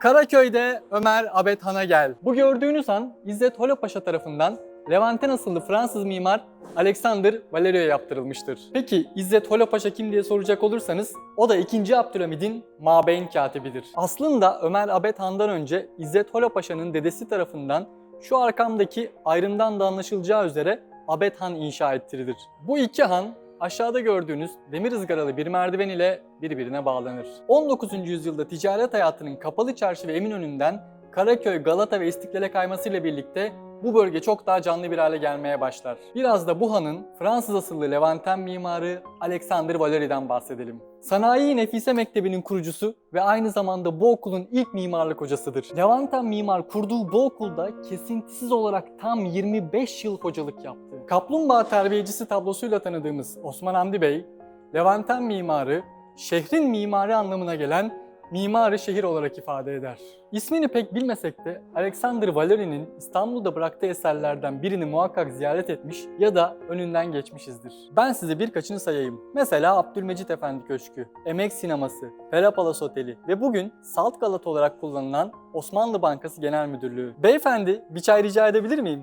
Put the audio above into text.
Karaköy'de Ömer Abed Han'a gel. Bu gördüğünüz han İzzet Holopaşa tarafından Levanten asıllı Fransız mimar Alexander Valerio'ya yaptırılmıştır. Peki İzzet Holopaşa kim diye soracak olursanız o da 2. Abdülhamid'in mabeyn katibidir. Aslında Ömer Abed Han'dan önce İzzet Holopaşa'nın dedesi tarafından şu arkamdaki ayrımdan da anlaşılacağı üzere Abed Han inşa ettirilir. Bu iki han aşağıda gördüğünüz demir ızgaralı bir merdiven ile birbirine bağlanır. 19. yüzyılda ticaret hayatının kapalı çarşı ve Eminönü'nden Karaköy, Galata ve İstiklal'e kaymasıyla birlikte bu bölge çok daha canlı bir hale gelmeye başlar. Biraz da bu hanın Fransız asıllı Levanten mimarı Alexander Valerie'den bahsedelim. Sanayi Nefise Mektebi'nin kurucusu ve aynı zamanda bu okulun ilk mimarlık hocasıdır. Levanten mimar kurduğu bu okulda kesintisiz olarak tam 25 yıl hocalık yaptı. Kaplumbağa terbiyecisi tablosuyla tanıdığımız Osman Hamdi Bey, Levanten mimarı, şehrin mimarı anlamına gelen mimarı şehir olarak ifade eder. İsmini pek bilmesek de Alexander Valerie'nin İstanbul'da bıraktığı eserlerden birini muhakkak ziyaret etmiş ya da önünden geçmişizdir. Ben size birkaçını sayayım. Mesela Abdülmecit Efendi Köşkü, Emek Sineması, Perapalas Oteli ve bugün Salt Galata olarak kullanılan Osmanlı Bankası Genel Müdürlüğü. Beyefendi bir çay rica edebilir miyim?